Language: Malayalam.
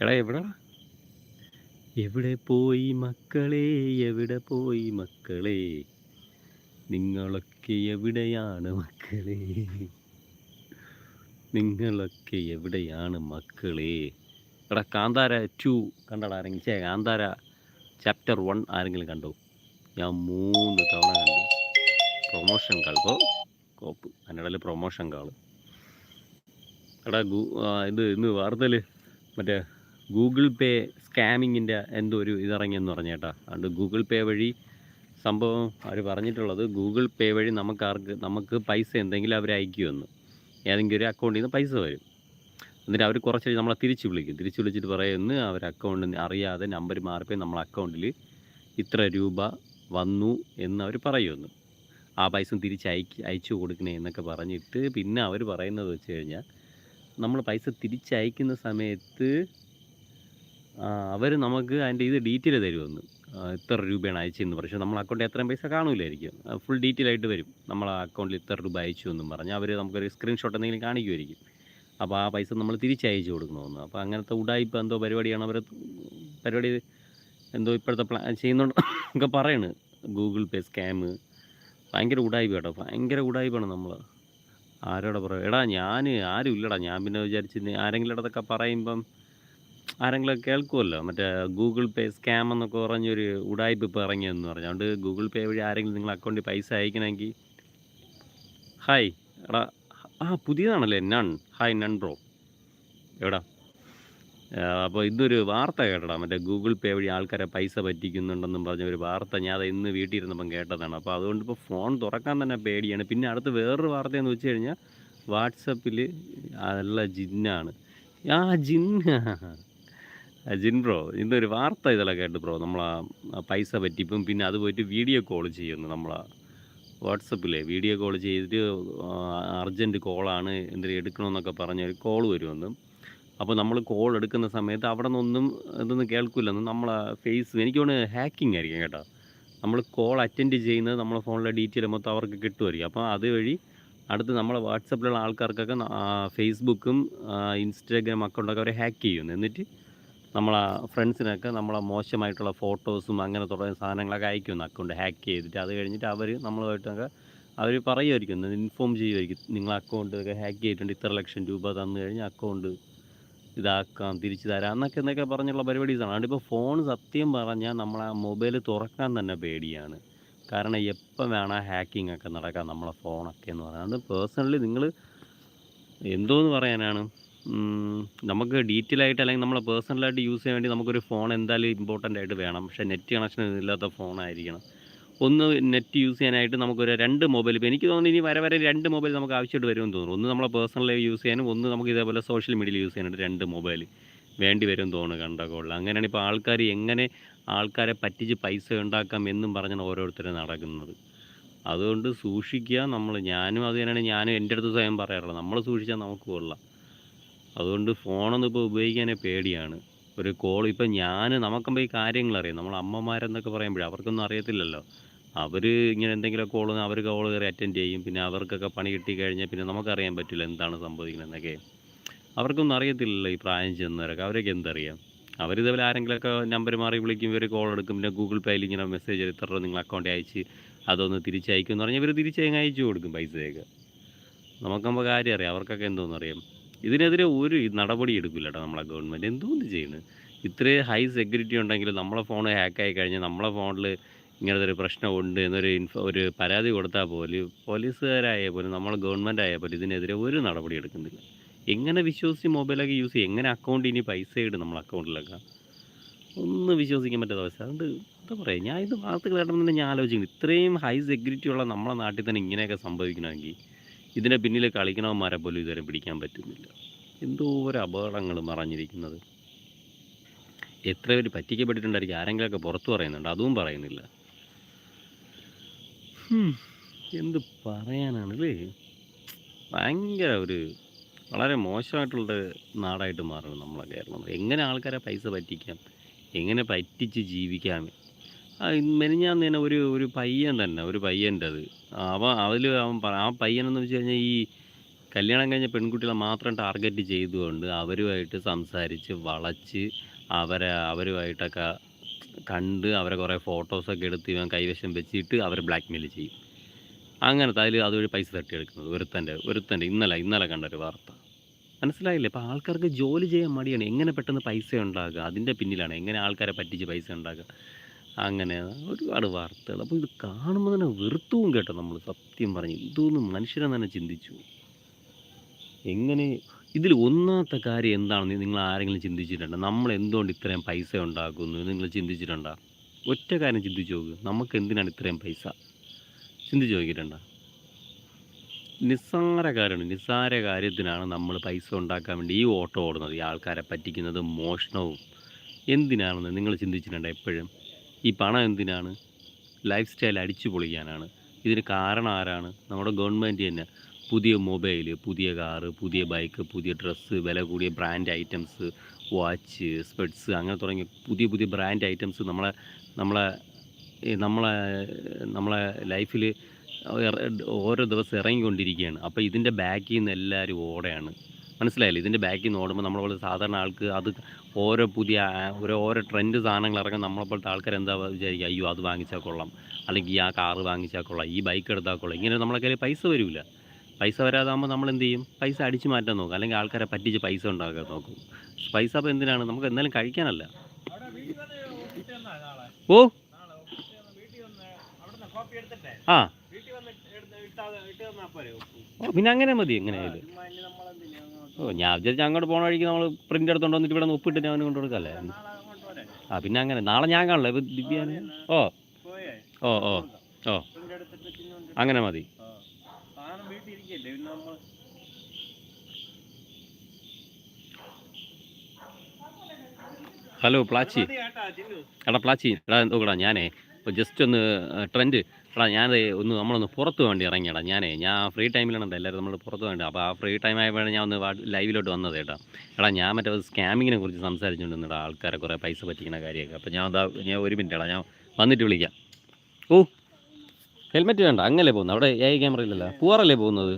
എടാ എവിടെ എവിടെ പോയി മക്കളെ? എവിടെ പോയി മക്കളെ? നിങ്ങളൊക്കെ എവിടെയാണ് മക്കളെ? നിങ്ങളൊക്കെ എവിടെയാണ് മക്കളെ? എടാ കാന്താര ടു കണ്ടടാ ആരെങ്കിലും? ചേ കാന്താര ചാപ്റ്റർ വൺ ആരെങ്കിലും കണ്ടോ? ഞാൻ മൂന്ന് തവണ കണ്ടു. പ്രൊമോഷൻ കാൾക്കോ കോപ്പ്. അതിനിടയിൽ പ്രൊമോഷൻ കാൾ എടാ ഇത് ഇന്ന് വാർത്തയിൽ മറ്റേ ഗൂഗിൾ പേ സ്കാമിങ്ങിന്റെ എന്തോ ഒരു ഇതിറങ്ങിയെന്ന് പറഞ്ഞേട്ടാ അതുകൊണ്ട് ഗൂഗിൾ പേ വഴി സംഭവം അവർ പറഞ്ഞിട്ടുള്ളത് ഗൂഗിൾ പേ വഴി നമുക്ക് ആർക്ക് നമുക്ക് പൈസ എന്തെങ്കിലും അവർ അയക്കുമെന്ന്. ഏതെങ്കിലും ഒരു അക്കൗണ്ടിൽ നിന്ന് പൈസ വരും. എന്നിട്ട് അവർ കുറച്ച് നമ്മളെ തിരിച്ച് വിളിക്കും. തിരിച്ച് വിളിച്ചിട്ട് പറയുമെന്ന് അവർ അക്കൗണ്ടിൽ അറിയാതെ നമ്പർ മാറിപ്പോയി. നമ്മളെ അക്കൗണ്ടിൽ ഇത്ര രൂപ വന്നു എന്ന് അവർ പറയുമെന്ന്. ആ പൈസ തിരിച്ച് അയക്ക് അയച്ചു കൊടുക്കണേ എന്നൊക്കെ പറഞ്ഞിട്ട് പിന്നെ അവർ പറയുന്നത് വെച്ച് കഴിഞ്ഞാൽ നമ്മൾ പൈസ തിരിച്ചയക്കുന്ന സമയത്ത് അവർ നമുക്ക് അതിന്റെ ഇത് ഡീറ്റെയിൽ തരുമെന്ന്. ഇത്ര രൂപയാണ് അയച്ചതെന്ന് പക്ഷേ നമ്മൾ അക്കൗണ്ടിൽ എത്രയും പൈസ കാണില്ലായിരിക്കും ഫുൾ ഡീറ്റെയിൽ ആയിട്ട് വരും. നമ്മൾ അക്കൗണ്ടിൽ ഇത്ര രൂപ അയച്ചു എന്നും പറഞ്ഞാൽ അവർ നമുക്കൊരു സ്ക്രീൻഷോട്ട് എന്തെങ്കിലും കാണിക്കുമായിരിക്കും. അപ്പോൾ ആ പൈസ നമ്മൾ തിരിച്ചയച്ചു കൊടുക്കണമെന്ന്. അപ്പോൾ അങ്ങനത്തെ ഉടായ്പ എന്തോ പരിപാടിയാണ് അവർ പരിപാടി എന്തോ ഇപ്പോഴത്തെ പ്ലാൻ ചെയ്യുന്നുണ്ട് ഒക്കെ പറയണ്. ഗൂഗിൾ പേ സ്കാം ഭയങ്കര ഉടായ്പ കേട്ടോ. ഭയങ്കര ഉടായ്പാണ് നമ്മൾ ആരോടെ പറയാം എടാ ഞാൻ ആരും ഇല്ലടാ. ഞാൻ പിന്നെ വിചാരിച്ച് ആരെങ്കിലും ഇടത്തൊക്കെ പറയുമ്പം ആരെങ്കിലും കേൾക്കുമല്ലോ മറ്റേ ഗൂഗിൾ പേ സ്കാം എന്നൊക്കെ പറഞ്ഞൊരു ഉടായ്പ ഇപ്പോൾ ഇറങ്ങിയെന്ന് പറഞ്ഞു. അതുകൊണ്ട് ഗൂഗിൾ പേ വഴി ആരെങ്കിലും നിങ്ങൾ അക്കൗണ്ടിൽ പൈസ അയക്കണമെങ്കിൽ ഹായ് എടാ ആ പുതിയതാണല്ലേ നൺ. ഹായ് നൺ ബ്രോ. എവിടാ? അപ്പോൾ ഇതൊരു വാർത്ത കേട്ടടാ. മറ്റേ ഗൂഗിൾ പേ വഴി ആൾക്കാരെ പൈസ പറ്റിക്കുന്നുണ്ടെന്നും പറഞ്ഞ ഒരു വാർത്ത ഞാൻ അത് ഇന്ന് വീട്ടിൽ ഇരുന്നപ്പം കേട്ടതാണ്. അപ്പോൾ അതുകൊണ്ട് ഇപ്പോൾ ഫോൺ തുറക്കാൻ തന്നെ പേടിയാണ്. പിന്നെ അടുത്ത് വേറൊരു വാർത്തയെന്ന് വെച്ച് കഴിഞ്ഞാൽ വാട്സപ്പിൽ നല്ല ജിന്നാണ്. ആ ജിന്ന. ആ ജിൻ ബ്രോ ഇന്നൊരു വാർത്ത ഇതെല്ലാം കേട്ട് ബ്രോ. നമ്മളാ പൈസ പറ്റിപ്പും പിന്നെ അത് പോയിട്ട് വീഡിയോ കോൾ ചെയ്യുന്നു നമ്മളാ വാട്സപ്പിലെ. വീഡിയോ കോൾ ചെയ്തിട്ട് അർജന്റ് കോളാണ് എന്തെങ്കിലും എടുക്കണമെന്നൊക്കെ പറഞ്ഞ് ഒരു കോൾ വരുമെന്നും. അപ്പോൾ നമ്മൾ കോൾ എടുക്കുന്ന സമയത്ത് അവിടെ നിന്നൊന്നും ഇതൊന്നും കേൾക്കില്ലെന്നും നമ്മളെ ഫേസ് എനിക്ക് തോന്നുന്നു ഹാക്കിംഗ് ആയിരിക്കും കേട്ടോ. നമ്മൾ കോൾ അറ്റൻഡ് ചെയ്യുന്നത് നമ്മളെ ഫോണിലെ ഡീറ്റെയിൽ മൊത്തം അവർക്ക് കിട്ടുമായിരിക്കും. അപ്പോൾ അതുവഴി അടുത്ത് നമ്മളെ വാട്സപ്പിലുള്ള ആൾക്കാർക്കൊക്കെ ഫേസ്ബുക്കും ഇൻസ്റ്റാഗ്രാം അക്കൗണ്ടൊക്കെ അവരെ ഹാക്ക് ചെയ്യുന്നു. എന്നിട്ട് നമ്മളെ ഫ്രണ്ട്സിനൊക്കെ നമ്മളെ മോശമായിട്ടുള്ള ഫോട്ടോസും അങ്ങനെ തുടങ്ങിയ സാധനങ്ങളൊക്കെ അയക്കുന്നു അക്കൗണ്ട് ഹാക്ക് ചെയ്തിട്ട്. അത് കഴിഞ്ഞിട്ട് അവർ നമ്മളുമായിട്ടൊക്കെ അവർ പറയുമായിരിക്കും ഇൻഫോം ചെയ്യുമായിരിക്കും. നിങ്ങൾ അക്കൗണ്ട് ഒക്കെ ഹാക്ക് ചെയ്തിട്ടുണ്ട്. ഇത്ര ലക്ഷം രൂപ തന്നു കഴിഞ്ഞാൽ അക്കൗണ്ട് ഇതാക്കാം തിരിച്ചു തരാം. എന്നൊക്കെ എന്നൊക്കെ പറഞ്ഞുള്ള പരിപാടീസാണ് അതുകൊണ്ട് ഇപ്പോൾ ഫോൺ സത്യം പറഞ്ഞാൽ നമ്മളെ മൊബൈൽ തുറക്കാൻ തന്നെ പേടിയാണ്. കാരണം എപ്പം വേണം ഹാക്കിംഗ് ഒക്കെ നടക്കാം നമ്മളെ ഫോണൊക്കെ എന്ന് പറയുന്നത് പേഴ്സണലി നിങ്ങൾ എന്തോന്ന് പറയാനാണ്? നമുക്ക് ഡീറ്റെയിൽ ആയിട്ട് അല്ലെങ്കിൽ നമ്മളെ പേഴ്സണലായിട്ട് യൂസ് ചെയ്യാൻ വേണ്ടി നമുക്കൊരു ഫോൺ എന്തായാലും ഇമ്പോർട്ടന്റ് ആയിട്ട് വേണം. പക്ഷേ നെറ്റ് കണക്ഷൻ ഇല്ലാത്ത ഫോണായിരിക്കണം ഒന്ന് നെറ്റ് യൂസ് ചെയ്യാനായിട്ട് നമുക്കൊരു രണ്ട് മൊബൈൽ ഇപ്പോൾ എനിക്ക് തോന്നുന്നു ഇനി വരെ വരെ രണ്ട് മൊബൈൽ നമുക്ക് ആവശ്യമായിട്ട് വരുമെന്ന് തോന്നുന്നു. ഒന്ന് നമ്മളെ പേഴ്സണൽ യൂസ് ചെയ്യാനും ഒന്ന് നമുക്ക് ഇതേപോലെ സോഷ്യൽ മീഡിയയിൽ യൂസ് ചെയ്യാനായിട്ട് രണ്ട് മൊബൈൽ വേണ്ടി വരും തോന്നുന്നു കണ്ടൊക്കെ ഉള്ള അങ്ങനെയാണ് ഇപ്പോൾ ആൾക്കാർ എങ്ങനെ ആൾക്കാരെ പറ്റിച്ച് പൈസ ഉണ്ടാക്കാം എന്നും പറഞ്ഞാണ് ഓരോരുത്തരും നടക്കുന്നത്. അതുകൊണ്ട് സൂക്ഷിക്കുക നമ്മൾ ഞാനും അത് തന്നെയാണ് ഞാനും എന്റെ അടുത്ത് സ്വയം പറയാറുള്ളത്. നമ്മൾ സൂക്ഷിച്ചാൽ നമുക്ക് കൊള്ളാം. അതുകൊണ്ട് ഫോണൊന്നും ഇപ്പോൾ ഉപയോഗിക്കാനേ പേടിയാണ്. ഒരു കോൾ ഇപ്പം ഞാൻ നമുക്കുമ്പോൾ ഈ കാര്യങ്ങൾ അറിയാം നമ്മൾ അമ്മമാരെന്നൊക്കെ പറയുമ്പോഴേ അവർക്കൊന്നും അറിയത്തില്ലല്ലോ. അവർ ഇങ്ങനെ എന്തെങ്കിലും കോൾ അവർ കോൾ കയറി അറ്റൻഡ് ചെയ്യും. പിന്നെ അവർക്കൊക്കെ പണി കിട്ടി കഴിഞ്ഞാൽ പിന്നെ നമുക്കറിയാൻ പറ്റില്ല എന്താണ് സംഭവിക്കുന്നത് എന്നൊക്കെ അവർക്കൊന്നും അറിയത്തില്ലല്ലോ ഈ പ്രായം ചെന്നവരൊക്കെ. അവരൊക്കെ എന്തറിയാം? അവരിതേപോലെ ആരെങ്കിലുമൊക്കെ നമ്പർ മാറി വിളിക്കും ഇവർ കോൾ എടുക്കും. പിന്നെ ഗൂഗിൾ പേയിൽ ഇങ്ങനെ മെസ്സേജ് രൂപ നിങ്ങൾ അക്കൗണ്ടിൽ അയച്ച് അതൊന്ന് തിരിച്ചയക്കും എന്ന് പറഞ്ഞാൽ ഇവർ തിരിച്ചയങ്ങ് അയച്ചു കൊടുക്കും പൈസയൊക്കെ. നമുക്കുമ്പോൾ കാര്യം അറിയാം. അവർക്കൊക്കെ എന്തോന്ന് അറിയാം ഇതിനെതിരെ ഒരു നടപടി എടുക്കില്ല കേട്ടോ നമ്മളെ ഗവൺമെന്റ് എന്തോന്ന് ചെയ്യുന്നത് ഇത്രയും ഹൈ സെക്യൂരിറ്റി ഉണ്ടെങ്കിൽ നമ്മളെ ഫോൺ ഹാക്കായി കഴിഞ്ഞാൽ നമ്മളെ ഫോണിൽ ഇങ്ങനത്തെ ഒരു പ്രശ്നമുണ്ട് എന്നൊരു ഇൻഫോ ഒരു പരാതി കൊടുത്താൽ പോലും പോലീസുകാരായ പോലും നമ്മൾ ഗവൺമെന്റ് ആയ പോലും ഇതിനെതിരെ ഒരു നടപടി എടുക്കുന്നില്ല. എങ്ങനെ വിശ്വസിച്ച് മൊബൈലൊക്കെ യൂസ് ചെയ്യും? എങ്ങനെ അക്കൗണ്ട് ഇനി പൈസ ഇടും നമ്മളെ അക്കൗണ്ടിലൊക്കെ ഒന്നും വിശ്വസിക്കാൻ പറ്റാത്ത അവസ്ഥ അതുകൊണ്ട് എന്താ പറയുക ഞാൻ ഇത് വാർത്തകൾ കേട്ടപ്പോൾ തന്നെ ഞാൻ ആലോചിക്കുന്നു. ഇത്രയും ഹൈ സെക്യൂരിറ്റി ഉള്ള നമ്മളെ നാട്ടിൽ തന്നെ ഇങ്ങനെയൊക്കെ സംഭവിക്കണമെങ്കിൽ ഇതിനെ പിന്നിൽ കളിക്കണവന്മാരെ പോലും ഇതുവരെ പിടിക്കാൻ പറ്റുന്നില്ല. എന്തോ ഒരു അപകടങ്ങൾ മറഞ്ഞിരിക്കുന്നത്. എത്ര പേര് പറ്റിക്കപ്പെട്ടിട്ടുണ്ടായിരിക്കും. ആരെങ്കിലുമൊക്കെ പുറത്തു പറയുന്നുണ്ട്. അതും പറയുന്നില്ല. എന്ത് എന്ത് പറയാനാണല്ലേ ഭയങ്കര ഒരു വളരെ മോശമായിട്ടുള്ള നാടായിട്ട് മാറണം നമ്മളെ കേരളം. എങ്ങനെ ആൾക്കാരെ പൈസ പറ്റിക്കാം? എങ്ങനെ പറ്റിച്ച് ജീവിക്കാം? മെനിഞ്ഞാന്ന് തന്നെ ഒരു ഒരു പയ്യൻ തന്നെ ഒരു പയ്യന്റെ അത് അവൻ അതിൽ അവൻ ആ പയ്യനെന്ന് വെച്ച് കഴിഞ്ഞാൽ ഈ കല്യാണം കഴിഞ്ഞ പെൺകുട്ടികളെ മാത്രം ടാർഗറ്റ് ചെയ്തുകൊണ്ട് അവരുമായിട്ട് സംസാരിച്ച് വളച്ച് അവരെ അവരുമായിട്ടൊക്കെ കണ്ട് അവരെ കുറേ ഫോട്ടോസൊക്കെ എടുത്ത് ഇവൻ കൈവശം വെച്ചിട്ട് അവരെ ബ്ലാക്ക് മെയിൽ ചെയ്യും. അങ്ങനത്തെ അതിൽ അതുവഴി പൈസ തട്ടിയെടുക്കുന്നത്. ഒരുത്തന്റെ ഒരുത്തന്റെ ഇന്നലെ ഇന്നലെ കണ്ടൊരു വാർത്ത. മനസ്സിലായില്ലേ? അപ്പോൾ ആൾക്കാർക്ക് ജോലി ചെയ്യാൻ മടിയാണ്. എങ്ങനെ പെട്ടെന്ന് പൈസ ഉണ്ടാക്കുക? അതിന്റെ പിന്നിലാണ് എങ്ങനെ ആൾക്കാരെ പറ്റിച്ച് പൈസ ഉണ്ടാക്കുക? അങ്ങനെ ഒരുപാട് വാർത്തകൾ. അപ്പോൾ ഇത് കാണുമ്പോൾ തന്നെ വെറുത്തുവും കേട്ടോ നമ്മൾ സത്യം പറഞ്ഞു ഇതൊന്നും മനുഷ്യനെ തന്നെ ചിന്തിച്ചു. എങ്ങനെ ഇതിൽ ഒന്നാമത്തെ കാര്യം എന്താണെന്ന് നിങ്ങൾ ആരെങ്കിലും ചിന്തിച്ചിട്ടുണ്ടോ? നമ്മൾ എന്തുകൊണ്ട് ഇത്രയും പൈസ ഉണ്ടാക്കുന്നു നിങ്ങൾ ചിന്തിച്ചിട്ടുണ്ടോ? ഒറ്റ കാര്യം ചിന്തിച്ചു നോക്ക്. നമുക്ക് എന്തിനാണ് ഇത്രയും പൈസ? ചിന്തിച്ച് നോക്കിയിട്ടുണ്ടോ? നിസ്സാര കാര്യമാണ്. നിസ്സാര കാര്യത്തിനാണ് നമ്മൾ പൈസ ഉണ്ടാക്കാൻ വേണ്ടി ഈ ഓട്ടോ ഓടുന്നത്. ഈ ആൾക്കാരെ പറ്റിക്കുന്നതും മോഷണവും. എന്തിനാണെന്ന് നിങ്ങൾ ചിന്തിച്ചിട്ടുണ്ടോ എപ്പോഴും? ഈ പണം എന്തിനാണ്? ലൈഫ് സ്റ്റൈൽ അടിച്ചു പൊളിക്കാനാണ്. ഇതിന് കാരണം ആരാണ്? നമ്മുടെ ഗവൺമെന്റ് തന്നെ. പുതിയ മൊബൈൽ പുതിയ കാറ് പുതിയ ബൈക്ക് പുതിയ ഡ്രസ്സ് വില കൂടിയ ബ്രാൻഡ് ഐറ്റംസ് വാച്ച് സ്പെഡ്സ് അങ്ങനെ തുടങ്ങിയ പുതിയ പുതിയ ബ്രാൻഡ് ഐറ്റംസ് നമ്മളെ നമ്മളെ നമ്മളെ നമ്മളെ ലൈഫിൽ ഓരോ ദിവസം ഇറങ്ങിക്കൊണ്ടിരിക്കുകയാണ്. അപ്പോൾ ഇതിന്റെ ബാക്കിൽ നിന്ന് എല്ലാവരും ഓടെയാണ്. മനസ്സിലായില്ലേ? ഇതിന്റെ ബാക്കിൽ നിന്ന് ഓടുമ്പോൾ നമ്മളെ സാധാരണ ആൾക്ക് അത് ഓരോ പുതിയ ഓരോ ഓരോ ട്രെൻഡ് സാധനങ്ങൾ ഇറങ്ങാൻ നമ്മളെപ്പോലത്തെ ആൾക്കാർ എന്താ വിചാരിക്കുക അയ്യോ അത് വാങ്ങിച്ചാൽ കൊള്ളാം. അല്ലെങ്കിൽ ആ കാറ് വാങ്ങിച്ചാൽ കൊള്ളാം. ഈ ബൈക്ക് എടുത്താൽ കൊള്ളാം. ഇങ്ങനെ നമ്മളെ കയ്യിൽ പൈസ വരില്ല പൈസ വരാതാകുമ്പോൾ നമ്മൾ എന്ത് ചെയ്യും? പൈസ അടിച്ചു മാറ്റാൻ നോക്കും. അല്ലെങ്കിൽ ആൾക്കാരെ പറ്റിച്ച് പൈസ ഉണ്ടാക്കാൻ നോക്കും. പൈസ അപ്പോൾ എന്തിനാണ്? നമുക്ക് എന്തായാലും കഴിക്കാനല്ല. ഓ? ആ. പിന്നെ അങ്ങനെ മതി. എങ്ങനെയായാലും. ഓ ഞാൻ വിചാരിച്ചു അങ്ങോട്ട് പോണ വഴിക്ക് നമ്മൾ പ്രിന്റ് എടുത്തോണ്ട് വന്നിട്ട് ഇവിടെ ഒപ്പിട്ട് ഞാൻ കൊണ്ടു കൊടുക്കല്ലേ? ആ പിന്നെ അങ്ങനെ. നാളെ ഞാൻ കാണില്ല ഇപ്പം ദിവ്യാന് ഓ. ഓ ഓ. ഓ. അങ്ങനെ മതി. ഹലോ പ്ലാച്ചി. എടാ പ്ലാച്ചി എടാ നോക്കടാ ഞാനേ ഇപ്പൊ ജസ്റ്റ് ഒന്ന് ട്രെൻഡ് എടാ ഞാൻ ഒന്ന് നമ്മളൊന്ന് പുറത്ത് വേണ്ടി ഇറങ്ങിയടാ. ഞാനേ ഞാൻ ഫ്രീ ടൈമിലാണ് എല്ലാവരും നമ്മൾ പുറത്ത് വേണ്ടി. അപ്പോൾ ആ ഫ്രീ ടൈം ആയപ്പോഴാണ് ഞാൻ ഒന്ന് ലൈവിലോട്ട് വന്നത് കേട്ടോ. എടാ ഞാൻ മറ്റേ സ്കാമിങ്ങിനെ കുറിച്ച് സംസാരിച്ചുകൊണ്ടിരുന്നടാ ആൾക്കാരെ കുറേ പൈസ പറ്റിക്കുന്ന കാര്യമൊക്കെ. അപ്പോൾ ഞാൻ അതാ ഞാൻ ഒരു മിനിറ്റ് എടാ ഞാൻ വന്നിട്ട് വിളിക്കാം. ഓ ഹെൽമെറ്റ് വേണ്ട അങ്ങല്ലേ പോകുന്നത്? അവിടെ എ ക്യാമറ ഇല്ലല്ലോ. പൂവാറല്ലേ പോകുന്നത്?